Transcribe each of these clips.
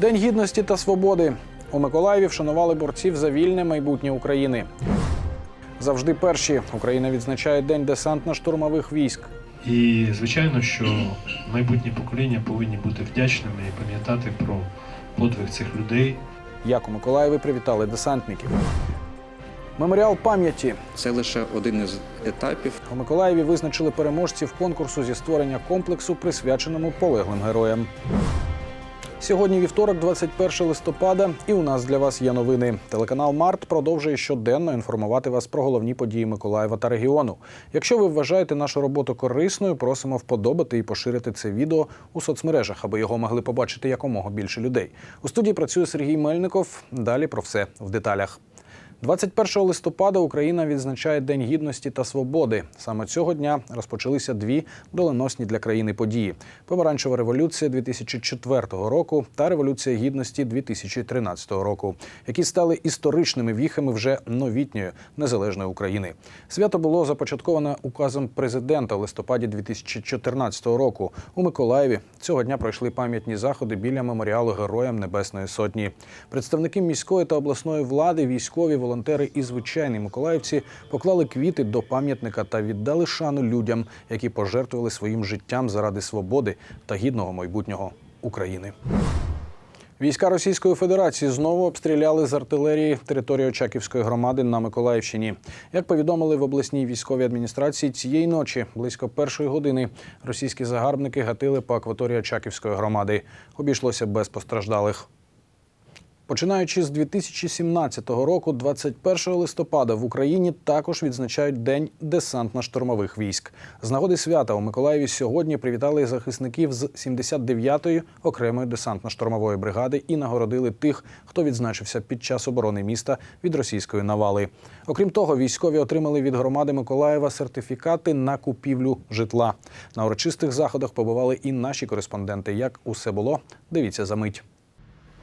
День гідності та свободи. У Миколаєві вшанували борців за вільне майбутнє України. Завжди перші Україна відзначає День десантно-штурмових військ. І звичайно, що майбутні покоління повинні бути вдячними і пам'ятати про подвиг цих людей. Як у Миколаєві привітали десантників. Меморіал пам'яті Це лише один із етапів. у Миколаєві визначили переможців конкурсу зі створення комплексу, присвяченому полеглим героям. Сьогодні вівторок, 21 листопада, і у нас для вас є новини. Телеканал Март продовжує щоденно інформувати вас про головні події Миколаєва та регіону. Якщо ви вважаєте нашу роботу корисною, просимо вподобати і поширити це відео у соцмережах, аби його могли побачити якомога більше людей. У студії працює Сергій Мельников. Далі про все в деталях. 21 листопада Україна відзначає День гідності та свободи. Саме цього дня розпочалися дві доленосні для країни події: Помаранчева революція 2004 року та Революція гідності 2013 року, які стали історичними віхами вже новітньої незалежної України. Свято було започатковане указом президента в листопаді 2014 року. У Миколаєві цього дня пройшли пам'ятні заходи біля меморіалу Героям Небесної Сотні. Представники міської та обласної влади, військові, волонтери і звичайні миколаївці поклали квіти до пам'ятника та віддали шану людям, які пожертвували своїм життям заради свободи та гідного майбутнього України. Війська Російської Федерації знову обстріляли з артилерії територію Очаківської громади на Миколаївщині. Як повідомили в обласній військовій адміністрації, цієї ночі близько першої години російські загарбники гатили по акваторії Очаківської громади. Обійшлося без постраждалих. Починаючи з 2017 року, 21 листопада в Україні також відзначають День десантно-штурмових військ. З нагоди свята у Миколаєві сьогодні привітали захисників з 79-ї окремої десантно-штурмової бригади і нагородили тих, хто відзначився під час оборони міста від російської навали. Окрім того, військові отримали від громади Миколаєва сертифікати на купівлю житла. На урочистих заходах побували і наші кореспонденти. Як усе було, дивіться за мить.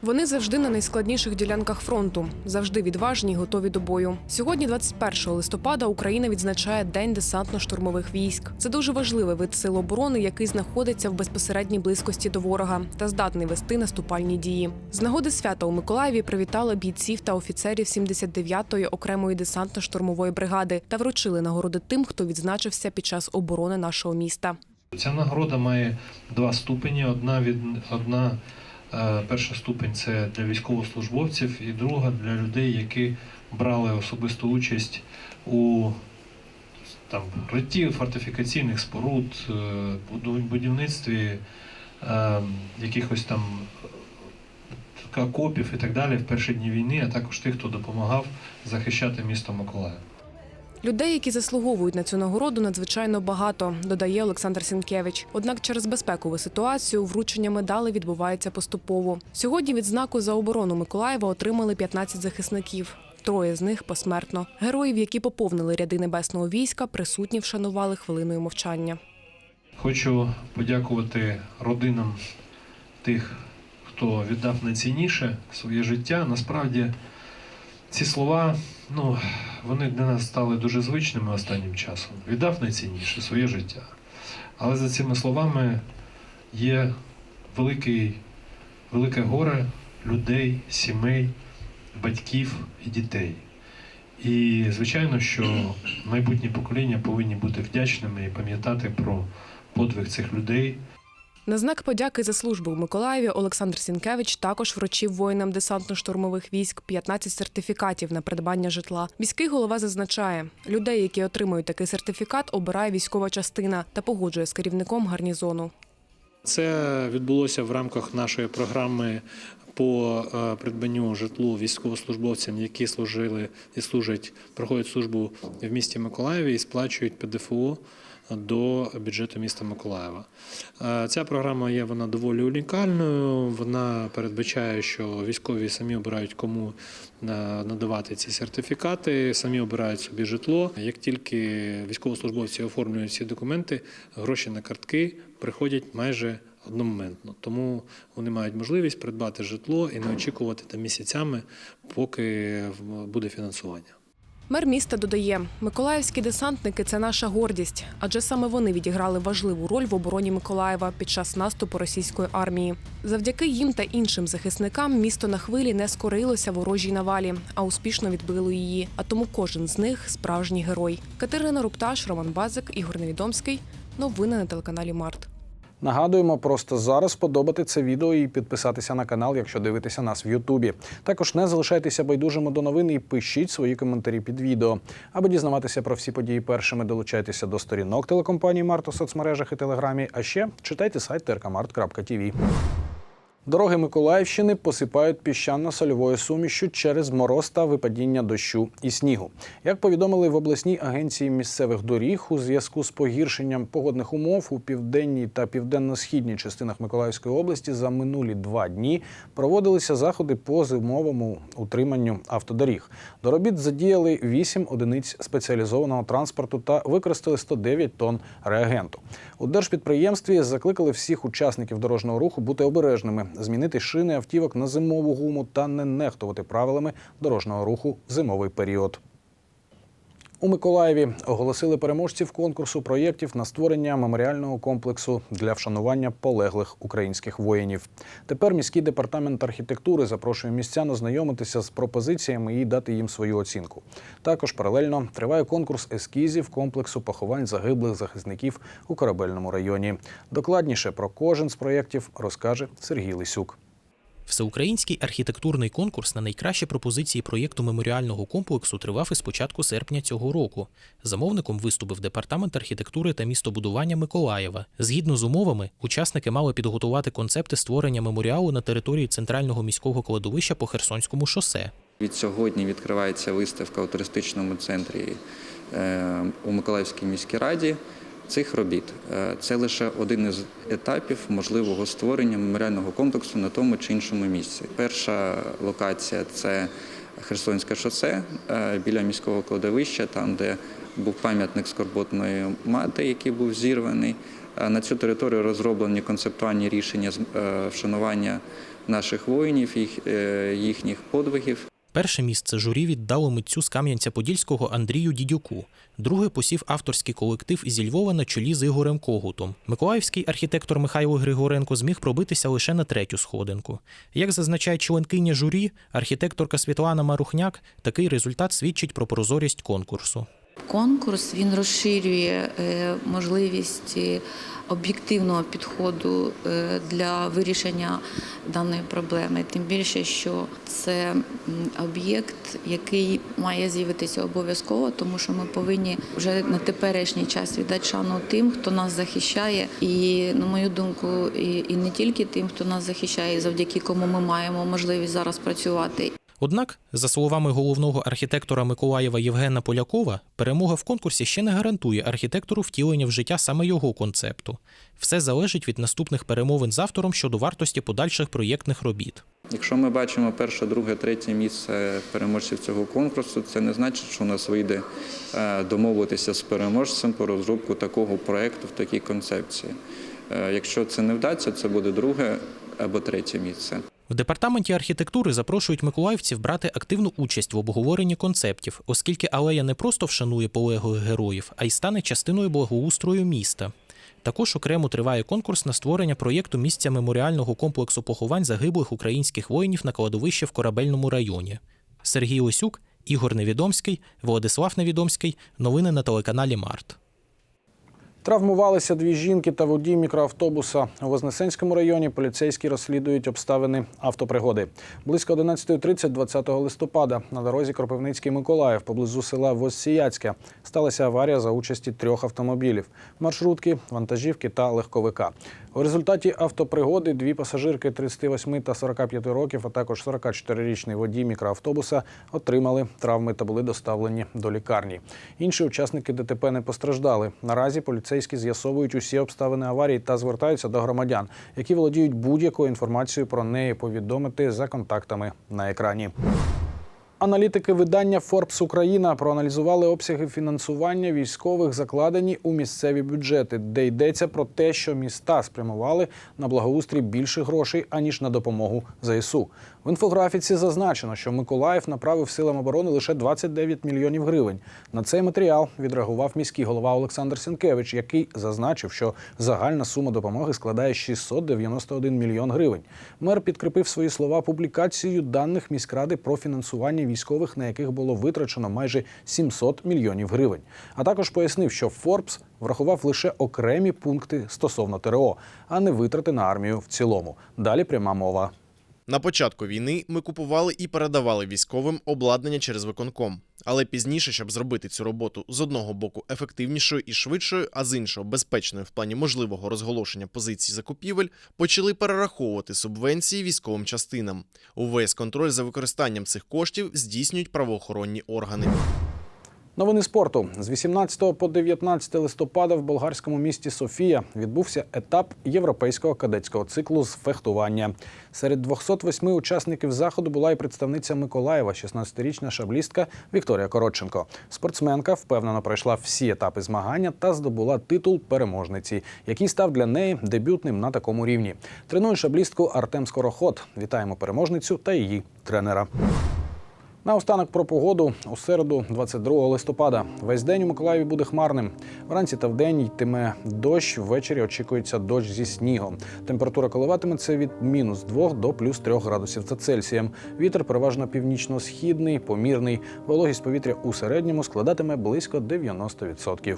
Вони завжди на найскладніших ділянках фронту, завжди відважні готові до бою. Сьогодні, 21 листопада, Україна відзначає День десантно-штурмових військ. Це дуже важливий вид сил оборони, який знаходиться в безпосередній близькості до ворога та здатний вести наступальні дії. З нагоди свята у Миколаєві привітали бійців та офіцерів 79-ї окремої десантно-штурмової бригади та вручили нагороди тим, хто відзначився під час оборони нашого міста. Ця нагорода має два ступені. Одна від одна перша ступень це для військовослужбовців, і друга для людей, які брали особисту участь у там ритті фортифікаційних споруд, е, будівництві е, якихось там е, окопів і так далі в перші дні війни, а також тих, хто допомагав захищати місто Миколаїв. Людей, які заслуговують на цю нагороду, надзвичайно багато, додає Олександр Сінкевич. Однак через безпекову ситуацію вручення медалей відбувається поступово. Сьогодні відзнаку за оборону Миколаєва отримали 15 захисників. Троє з них посмертно. Героїв, які поповнили ряди небесного війська, присутні вшанували хвилиною мовчання. Хочу подякувати родинам тих, хто віддав найцінніше своє життя. Насправді ці слова, ну, вони для нас стали дуже звичними останнім часом. Віддав найцінніше своє життя. Але за цими словами є великий, велике горе людей, сімей, батьків і дітей. І звичайно, що майбутні покоління повинні бути вдячними і пам'ятати про подвиг цих людей. На знак подяки за службу у Миколаєві Олександр Сінкевич також вручив воїнам десантно-штурмових військ 15 сертифікатів на придбання житла. Міський голова зазначає, людей, які отримують такий сертифікат, обирає військова частина та погоджує з керівником гарнізону. Це відбулося в рамках нашої програми по е, придбанню житлу військовослужбовцям, які служили і служать, проходять службу в місті Миколаєві і сплачують ПДФО до бюджету міста Миколаєва. Е, Ця програма є вона доволі унікальною. Вона передбачає, що військові самі обирають кому е, надавати ці сертифікати, самі обирають собі житло. Як тільки військовослужбовці оформлюють ці документи, гроші на картки приходять майже одномоментно. Тому вони мають можливість придбати житло і не очікувати там місяцями, поки буде фінансування. Мер міста додає, миколаївські десантники це наша гордість, адже саме вони відіграли важливу роль в обороні Миколаєва під час наступу російської армії. Завдяки їм та іншим захисникам місто на хвилі не скорилося ворожій навалі, а успішно відбило її. А тому кожен з них справжній герой. Катерина Рупташ, Роман Базик, Ігор Невідомський. Новини на телеканалі Март. Нагадуємо, просто зараз подобати це відео і підписатися на канал, якщо дивитеся нас в Ютубі. Також не залишайтеся байдужими до новин і пишіть свої коментарі під відео. Аби дізнаватися про всі події першими, долучайтеся до сторінок телекомпанії Март у соцмережах і телеграмі. А ще читайте сайт trkmart.tv. Дороги Миколаївщини посипають піщано-сольовою сумішю через мороз та випадіння дощу і снігу. Як повідомили в обласній агенції місцевих доріг, у зв'язку з погіршенням погодних умов у південній та південно-східній частинах Миколаївської області за минулі два дні проводилися заходи по зимовому утриманню автодоріг. До робіт задіяли 8 одиниць спеціалізованого транспорту та використали 109 тонн реагенту. У держпідприємстві закликали всіх учасників дорожнього руху бути обережними, змінити шини автівок на зимову гуму та не нехтувати правилами дорожнього руху в зимовий період. У Миколаєві оголосили переможців конкурсу проєктів на створення меморіального комплексу для вшанування полеглих українських воїнів. Тепер міський департамент архітектури запрошує містян ознайомитися з пропозиціями і дати їм свою оцінку. Також паралельно триває конкурс ескізів комплексу поховань загиблих захисників у корабельному районі. Докладніше про кожен з проєктів розкаже Сергій Лисюк. Всеукраїнський архітектурний конкурс на найкращі пропозиції проєкту меморіального комплексу тривав із початку серпня цього року. Замовником виступив департамент архітектури та містобудування Миколаєва. Згідно з умовами, учасники мали підготувати концепти створення меморіалу на території центрального міського кладовища по Херсонському шосе. Від сьогодні відкривається виставка у туристичному центрі е, у Миколаївській міській раді цих робіт. Е, Це лише один із етапів можливого створення меморіального комплексу на тому чи іншому місці. Перша локація це Херсонське шосе е, біля міського кладовища, там де був пам'ятник скорботної мати, який був зірваний. Е, На цю територію розроблені концептуальні рішення вшанування наших воїнів, їх, їхніх подвигів. Перше місце журі віддало митцю з Кам'янця-Подільського Андрію Дідюку. Друге посів авторський колектив зі Львова на чолі з Ігорем Когутом. Миколаївський архітектор Михайло Григоренко зміг пробитися лише на третю сходинку. Як зазначає членкиня журі, архітекторка Світлана Марухняк, такий результат свідчить про прозорість конкурсу. Конкурс він розширює е, можливість е, об'єктивного підходу е, для вирішення даної проблеми. Тим більше, що це об'єкт, який має з'явитися обов'язково, тому що ми повинні вже на теперішній час віддати шану тим, хто нас захищає, і на мою думку, і, і не тільки тим, хто нас захищає, завдяки кому ми маємо можливість зараз працювати. Однак, за словами головного архітектора Миколаєва Євгена Полякова, перемога в конкурсі ще не гарантує архітектору втілення в життя саме його концепту. Все залежить від наступних перемовин з автором щодо вартості подальших проєктних робіт. Якщо ми бачимо перше, друге, третє місце переможців цього конкурсу, це не значить, що у нас вийде е, домовитися з переможцем по розробку такого проєкту в такій концепції. Е, Якщо це не вдасться, це буде друге або третє місце. В департаменті архітектури запрошують миколаївців брати активну участь в обговоренні концептів, оскільки алея не просто вшанує полеглих героїв, а й стане частиною благоустрою міста. Також окремо триває конкурс на створення проєкту місця меморіального комплексу поховань загиблих українських воїнів на кладовище в корабельному районі. Сергій Осюк, Ігор Невідомський, Владислав Невідомський. Новини на телеканалі Март. Травмувалися дві жінки та водій мікроавтобуса. У Вознесенському районі поліцейські розслідують обставини автопригоди. Близько 11.30 20 листопада на дорозі Кропивницький Миколаїв поблизу села Воссіяцьке сталася аварія за участі трьох автомобілів: маршрутки, вантажівки та легковика. У результаті автопригоди дві пасажирки 38 та 45 років, а також 44-річний водій мікроавтобуса отримали травми та були доставлені до лікарні. Інші учасники ДТП не постраждали. Наразі поліцейські з'ясовують усі обставини аварії та звертаються до громадян, які володіють будь-якою інформацією про неї, повідомити за контактами на екрані. Аналітики видання Forbes Україна проаналізували обсяги фінансування військових, закладені у місцеві бюджети, де йдеться про те, що міста спрямували на благоустрій більше грошей аніж на допомогу ЗСУ. В інфографіці зазначено, що Миколаїв направив силам оборони лише 29 мільйонів гривень. На цей матеріал відреагував міський голова Олександр Сінкевич, який зазначив, що загальна сума допомоги складає 691 мільйон гривень. Мер підкріпив свої слова публікацією даних міськради про фінансування військових, на яких було витрачено майже 700 мільйонів гривень. А також пояснив, що Форбс врахував лише окремі пункти стосовно ТРО, а не витрати на армію в цілому. Далі пряма мова. На початку війни ми купували і передавали військовим обладнання через виконком. Але пізніше, щоб зробити цю роботу з одного боку ефективнішою і швидшою, а з іншого безпечною в плані можливого розголошення позицій закупівель, почали перераховувати субвенції військовим частинам. Увесь контроль за використанням цих коштів здійснюють правоохоронні органи. Новини спорту з 18 по 19 листопада в болгарському місті Софія відбувся етап європейського кадетського циклу з фехтування. Серед 208 учасників заходу була і представниця Миколаєва, 16-річна шаблістка Вікторія Коротченко. Спортсменка впевнено пройшла всі етапи змагання та здобула титул переможниці, який став для неї дебютним на такому рівні. Тренує шаблістку Артем Скороход. Вітаємо переможницю та її тренера. Наостанок про погоду у середу, 22 листопада. Весь день у Миколаєві буде хмарним. Вранці та вдень йтиме дощ. Ввечері очікується дощ зі снігом. Температура коливатиметься від мінус 2 до плюс 3 градусів за Цельсієм. Вітер переважно північно-східний, помірний. Вологість повітря у середньому складатиме близько 90%.